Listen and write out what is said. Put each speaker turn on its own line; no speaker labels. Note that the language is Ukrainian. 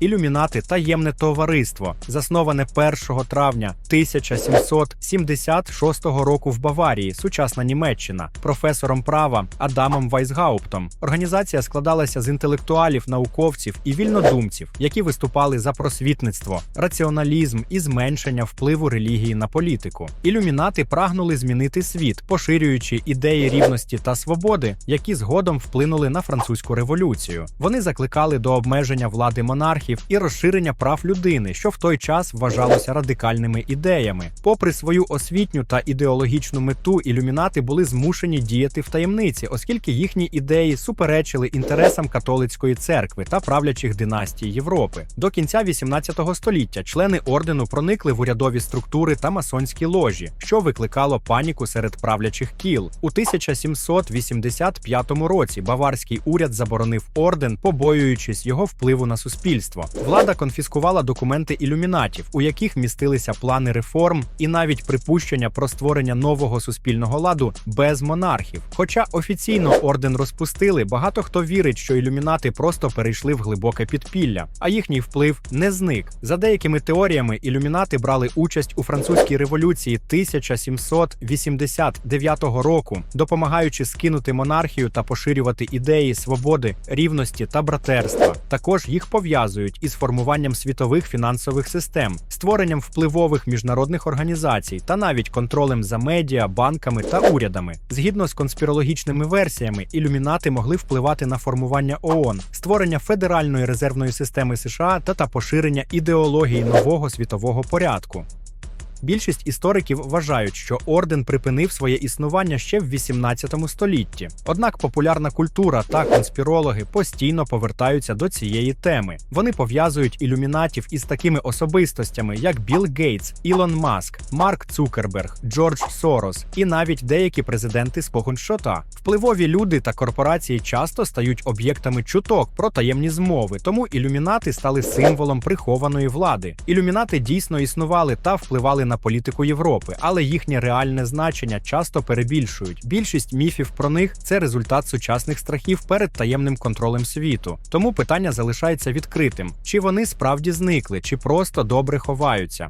Ілюмінати таємне товариство, засноване 1 травня 1776 року в Баварії, сучасна Німеччина, професором права Адамом Вайсгауптом. Організація складалася з інтелектуалів, науковців і вільнодумців, які виступали за просвітництво, раціоналізм і зменшення впливу релігії на політику. Ілюмінати прагнули змінити світ, поширюючи ідеї рівності та свободи, які згодом вплинули на французьку революцію. Вони закликали до обмеження влади монархів і розширення прав людини, що в той час вважалося радикальними ідеями. Попри свою освітню та ідеологічну мету, ілюмінати були змушені діяти в таємниці, оскільки їхні ідеї суперечили інтересам католицької церкви та правлячих династій Європи. До кінця 18 століття члени ордену проникли в урядові структури та масонські ложі, що викликало паніку серед правлячих кіл. У 1785 році баварський уряд заборонив орден, побоюючись його впливу на суспільство. Влада конфіскувала документи ілюмінатів, у яких містилися плани реформ і навіть припущення про створення нового суспільного ладу без монархів. Хоча офіційно орден розпустили, багато хто вірить, що ілюмінати просто перейшли в глибоке підпілля, а їхній вплив не зник. За деякими теоріями, ілюмінати брали участь у французькій революції 1789 року, допомагаючи скинути монархію та поширювати ідеї свободи, рівності та братерства. Також їх пов'язують із формуванням світових фінансових систем, створенням впливових міжнародних організацій та навіть контролем за медіа, банками та урядами. Згідно з конспірологічними версіями, ілюмінати могли впливати на формування ООН, створення федеральної резервної системи США та та поширення ідеології нового світового порядку. Більшість істориків вважають, що орден припинив своє існування ще в 18 столітті. Однак популярна культура та конспірологи постійно повертаються до цієї теми. Вони пов'язують ілюмінатів із такими особистостями, як Білл Гейтс, Ілон Маск, Марк Цукерберг, Джордж Сорос і навіть деякі президенти спогонщота. Впливові люди та корпорації часто стають об'єктами чуток про таємні змови, тому ілюмінати стали символом прихованої влади. Ілюмінати дійсно існували та впливали на політику Європи, але їхнє реальне значення часто перебільшують. Більшість міфів про них це результат сучасних страхів перед таємним контролем світу. Тому питання залишається відкритим: чи вони справді зникли, чи просто добре ховаються.